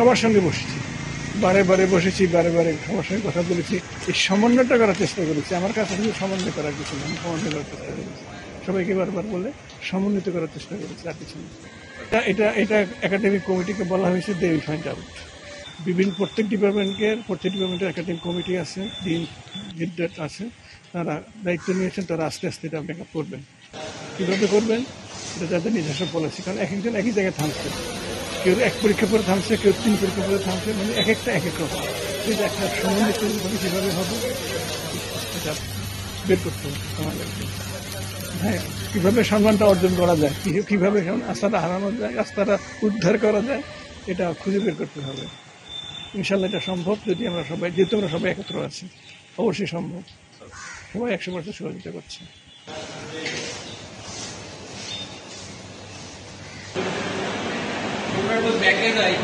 সবার সঙ্গে বসেছি। বারে বারে বসেছি, বারে বারে সবার সঙ্গে কথা বলেছি। এই সমন্বয়টা করার চেষ্টা করেছি। আমার কাছে শুধু সমন্বয় করার কিছু না আমি সমন্বয় করার চেষ্টা করেছি। সবাইকে বারবার বলে সমন্বিত করার চেষ্টা করেছি, আর কিছু এটা এটা এটা একাডেমিক কমিটিকে বলা হয়েছে দে উইল ফাইন্ড আউট বিভিন্ন প্রত্যেক ডিপার্টমেন্টকে প্রত্যেক ডিপার্টমেন্টের একাডেমিক কমিটি আছে ডিন লিডার আছে। তারা দায়িত্ব নিয়েছেন, তারা আস্তে আস্তে এটা মেকআপ করবেন। কীভাবে করবেন? এটা তাদের নিজস্ব পলিসি কারণ এক একজন একই জায়গায় থামছে কেউ এক পরীক্ষা পরে থামছে, কেউ তিন পরীক্ষা পরে থামছে মানে এক একটা এক এক রকম। একটা সমন্বিত ভাবে কীভাবে হবে বের করতে হবে হ্যাঁ কীভাবে সম্মানটা অর্জন করা যায় কীভাবে আস্থাটা হারানো যায়, আস্থাটা উদ্ধার করা যায়, এটা খুঁজে বের করতে হবে। ইনশাল্লাহ এটা সম্ভব যদি আমরা সবাই যেহেতু আমরা সবাই একত্র আছি, অবশ্যই সম্ভব। সবাই একশো পার্সেন্ট সহযোগিতা করছে। আমরা তো ব্যাকে যাই